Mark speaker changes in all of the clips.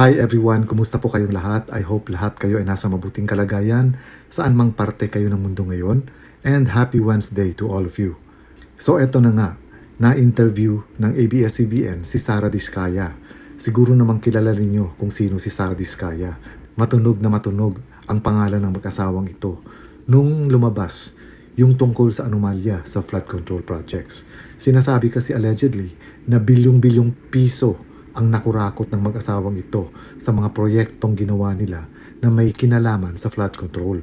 Speaker 1: Hi everyone, kumusta po kayong lahat? I hope lahat kayo ay nasa mabuting kalagayan saan mang parte kayo ng mundo ngayon and happy Wednesday to all of you. So eto na nga, na-interview ng ABS-CBN si Sara Diskaya. Siguro namang kilala ninyo kung sino si Sara Diskaya. Matunog na matunog ang pangalan ng mag-asawang ito nung lumabas yung tungkol sa anomalya sa flood control projects. Sinasabi kasi allegedly na bilyong-bilyong piso ang nakurakot ng mag-asawang ito sa mga proyektong ginawa nila na may kinalaman sa flood control.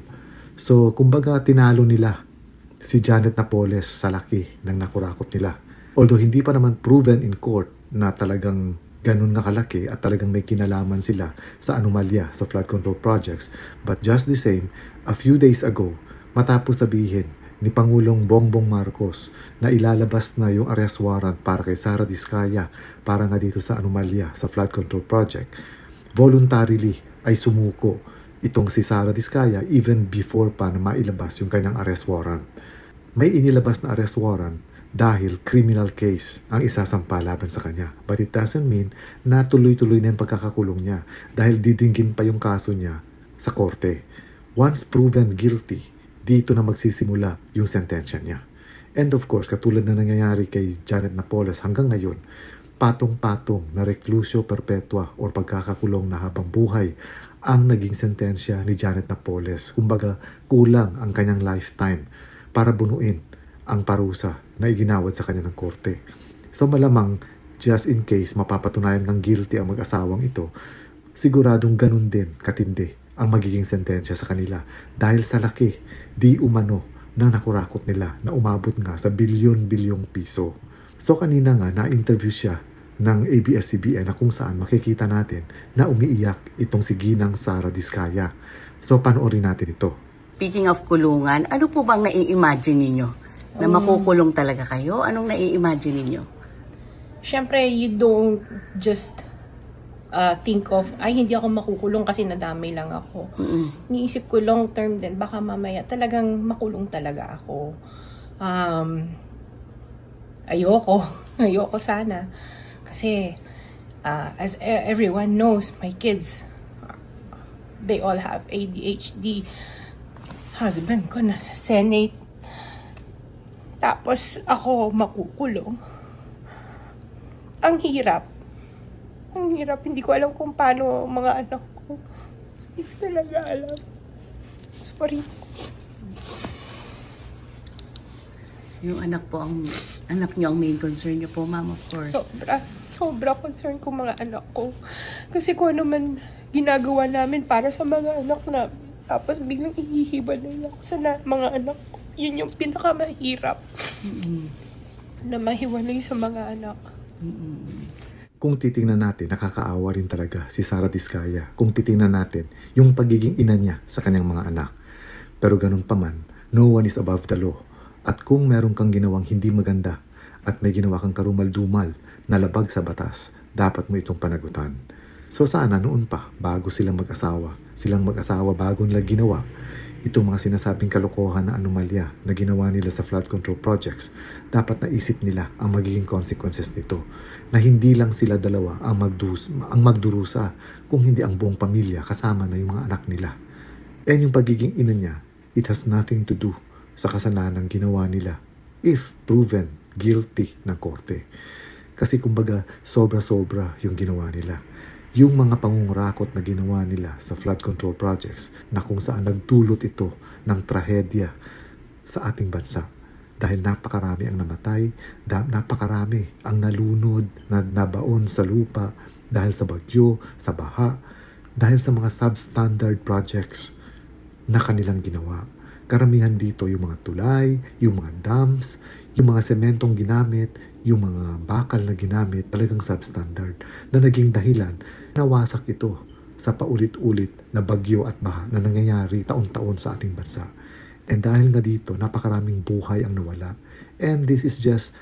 Speaker 1: So, kumbaga tinalo nila si Janet Napoles sa laki ng nakurakot nila. Although hindi pa naman proven in court na talagang ganun nga kalaki at talagang may kinalaman sila sa anomalya sa flood control projects. But just the same, a few days ago, matapos sabihin ni Pangulong Bongbong Marcos na ilalabas na yung arrest warrant para kay Sara Diskaya para nga dito sa anomalya sa flood control project, voluntarily ay sumuko itong si Sara Diskaya even before pa na mailabas yung kanyang arrest warrant. May inilabas na arrest warrant dahil criminal case ang isasampa laban sa kanya. But it doesn't mean na tuloy-tuloy na yung pagkakakulong niya dahil didinggin pa yung kaso niya sa korte. Once proven guilty, dito na magsisimula yung sentensya niya. And of course, katulad na nangyayari kay Janet Napoles hanggang ngayon, patong-patong na reclusio perpetua o pagkakakulong na habang buhay ang naging sentensya ni Janet Napoles. Kumbaga, kulang ang kanyang lifetime para bunuin ang parusa na iginawad sa kanya ng korte. So malamang, just in case mapapatunayan ng guilty ang mag-asawang ito, siguradong ganun din katindi ang magiging sentensya sa kanila dahil sa laki, di umano na nakurakot nila na umabot nga sa bilyon-bilyong piso. So kanina nga na-interview siya ng ABS-CBN na kung saan makikita natin na umiiyak itong si Ginang Sara Diskaya. So panoorin natin ito.
Speaker 2: Speaking of kulungan, ano po bang nai-imagine ninyo? Na makukulong talaga kayo? Anong nai-imagine ninyo?
Speaker 3: Siyempre, you don't just uh, think of, ay, hindi ako makukulong kasi nadamay lang ako.
Speaker 2: Mm-mm.
Speaker 3: Niisip ko long term din, baka mamaya talagang makulong talaga ako. Um, ayoko. ayoko sana. Kasi, uh, as e- everyone knows, my kids, they all have ADHD. Husband ko nasa Senate. Tapos ako makukulong. Ang hirap. Ang hirap. Hindi ko alam kung paano mga anak ko. Hindi ko talaga alam. Sorry.
Speaker 2: Yung anak po ang anak niyo ang main concern niyo po, ma'am, of course.
Speaker 3: Sobra. Sobra concern ko mga anak ko. Kasi kung ano man ginagawa namin para sa mga anak na tapos biglang ihihibalay ako sa na, mga anak ko. Yun yung pinakamahirap
Speaker 2: Mm-mm.
Speaker 3: na mahiwalay sa mga anak.
Speaker 2: Mm-mm.
Speaker 1: Kung titingnan natin, nakakaawa rin talaga si Sara Diskaya. Kung titingnan natin yung pagiging ina niya sa kanyang mga anak. Pero ganun pa man, no one is above the law. At kung meron kang ginawang hindi maganda at may ginawa kang karumal-dumal na labag sa batas, dapat mo itong panagutan. So sana noon pa, bago silang mag-asawa, silang mag-asawa bago nila ginawa, itong mga sinasabing kalokohan na anomalya na ginawa nila sa flood control projects, dapat naisip nila ang magiging consequences nito. Na hindi lang sila dalawa ang, magdus, ang magdurusa, kung hindi ang buong pamilya kasama na yung mga anak nila. And yung pagiging ina niya, it has nothing to do sa kasalanan ginawa nila if proven guilty ng korte. Kasi kumbaga, sobra-sobra yung ginawa nila. Yung mga pangungurakot na ginawa nila sa flood control projects na kung saan nagdulot ito ng trahedya sa ating bansa. Dahil napakarami ang namatay, napakarami ang nalunod, na nabaon sa lupa dahil sa bagyo, sa baha, dahil sa mga substandard projects na kanilang ginawa. Karamihan dito yung mga tulay, yung mga dams, yung mga sementong ginamit, yung mga bakal na ginamit, talagang substandard, na naging dahilan nawasak ito sa paulit-ulit na bagyo at baha na nangyayari taon-taon sa ating bansa. And dahil nga dito, napakaraming buhay ang nawala. And this is just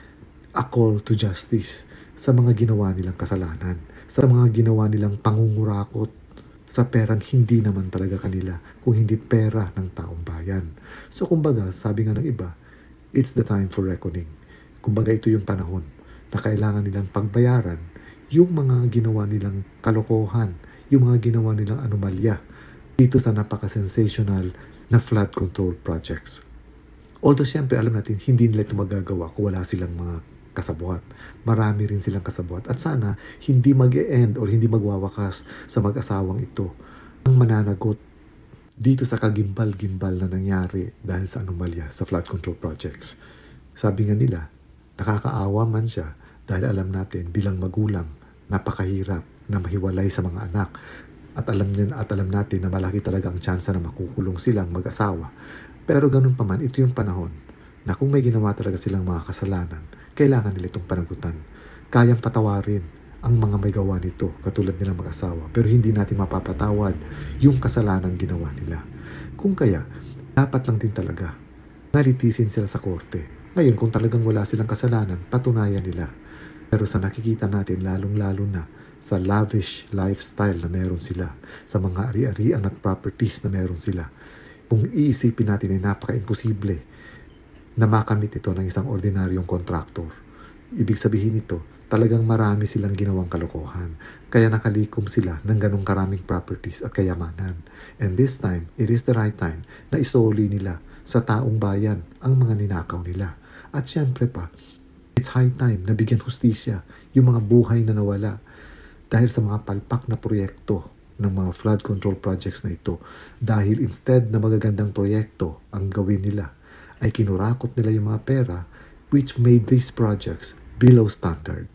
Speaker 1: a call to justice sa mga ginawa nilang kasalanan, sa mga ginawa nilang pangungurakot sa perang hindi naman talaga kanila kung hindi pera ng taong bayan. So kumbaga, sabi nga ng iba, it's the time for reckoning. Kumbaga ito yung panahon na kailangan nilang pagbayaran yung mga ginawa nilang kalokohan, yung mga ginawa nilang anomalya dito sa napaka-sensational na flood control projects. Although siyempre alam natin hindi nila ito magagawa kung wala silang mga kasabuhat. Marami rin silang kasabuhat. At sana hindi mag-e-end or hindi magwawakas sa mag-asawang ito ang mananagot dito sa kagimbal-gimbal na nangyari dahil sa anomalya sa flood control projects. Sabi nga nila, nakakaawa man siya dahil alam natin bilang magulang, napakahirap na mahiwalay sa mga anak. At alam, niya, at alam natin na malaki talaga ang tsansa na makukulong silang mag-asawa. Pero ganun pa man, ito yung panahon na kung may ginawa talaga silang mga kasalanan, kailangan nila itong panagutan. Kayang patawarin ang mga may gawa nito, katulad nilang mag-asawa. Pero hindi natin mapapatawad yung kasalanan ginawa nila. Kung kaya, dapat lang din talaga nalitisin sila sa korte. Ngayon, kung talagang wala silang kasalanan, patunayan nila. Pero sa nakikita natin, lalong-lalo na sa lavish lifestyle na meron sila, sa mga ari-arian at properties na meron sila, kung iisipin natin ay napaka-imposible na makamit ito ng isang ordinaryong kontraktor. Ibig sabihin nito, talagang marami silang ginawang kalokohan. Kaya nakalikom sila ng ganong karaming properties at kayamanan. And this time, it is the right time na isoli nila sa taong bayan ang mga ninakaw nila. At syempre pa, it's high time na bigyan hustisya yung mga buhay na nawala dahil sa mga palpak na proyekto ng mga flood control projects na ito. Dahil instead na magagandang proyekto ang gawin nila, ay kinurakot nila yung mga pera which made these projects below standard.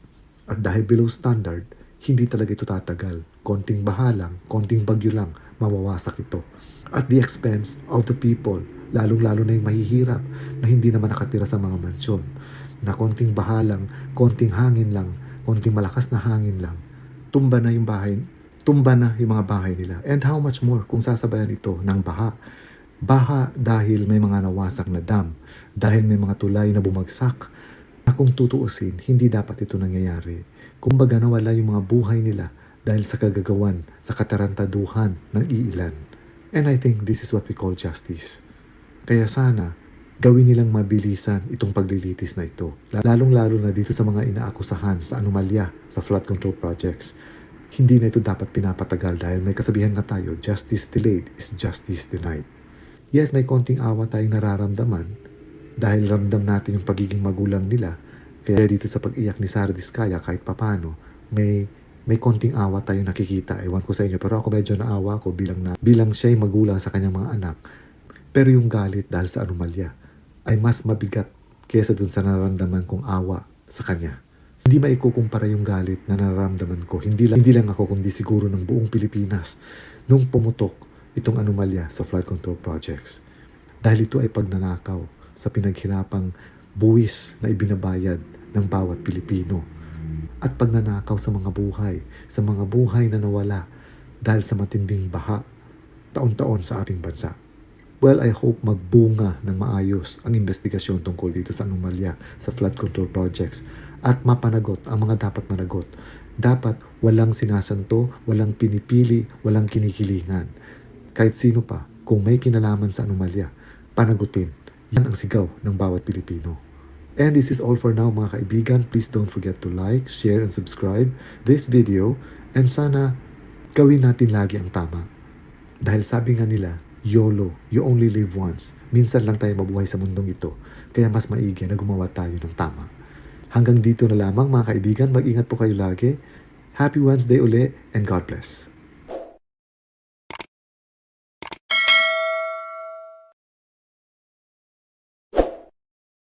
Speaker 1: At dahil below standard, hindi talaga ito tatagal. Konting bahalang, konting bagyo lang, mawawasak ito. At the expense of the people, lalong-lalo na yung mahihirap na hindi naman nakatira sa mga mansyon. Na konting bahalang, konting hangin lang, konting malakas na hangin lang, tumba na yung bahay, tumba na yung mga bahay nila. And how much more kung sasabayan ito ng baha. Baha dahil may mga nawasak na dam, dahil may mga tulay na bumagsak, na kung tutuusin, hindi dapat ito nangyayari. Kumbaga nawala yung mga buhay nila dahil sa kagagawan, sa katarantaduhan ng iilan. And I think this is what we call justice. Kaya sana, gawin nilang mabilisan itong paglilitis na ito. Lalong-lalo na dito sa mga inaakusahan sa anomalya sa flood control projects. Hindi na ito dapat pinapatagal dahil may kasabihan nga tayo, justice delayed is justice denied. Yes, may konting awa tayong nararamdaman dahil ramdam natin yung pagiging magulang nila. Kaya dito sa pag-iyak ni Sara Diskaya kahit papano, may may konting awa tayong nakikita. Ewan ko sa inyo, pero ako medyo naawa ko bilang, na, bilang siya'y magulang sa kanyang mga anak. Pero yung galit dahil sa anomalya ay mas mabigat kaysa dun sa nararamdaman kong awa sa kanya. Hindi maikukumpara yung galit na nararamdaman ko. Hindi lang, hindi lang ako, kundi siguro ng buong Pilipinas nung pumutok itong anomalya sa flood control projects. Dahil ito ay pagnanakaw sa pinaghirapang buwis na ibinabayad ng bawat Pilipino at pagnanakaw sa mga buhay, sa mga buhay na nawala dahil sa matinding baha taon-taon sa ating bansa. Well, I hope magbunga ng maayos ang investigasyon tungkol dito sa anomalya sa flood control projects at mapanagot ang mga dapat managot. Dapat walang sinasanto, walang pinipili, walang kinikilingan. Kahit sino pa, kung may kinalaman sa anomalya, panagutin. Yan ang sigaw ng bawat Pilipino. And this is all for now mga kaibigan. Please don't forget to like, share, and subscribe this video. And sana gawin natin lagi ang tama. Dahil sabi nga nila, YOLO, you only live once. Minsan lang tayo mabuhay sa mundong ito. Kaya mas maigi na gumawa tayo ng tama. Hanggang dito na lamang mga kaibigan. Mag-ingat po kayo lagi. Happy Wednesday uli and God bless.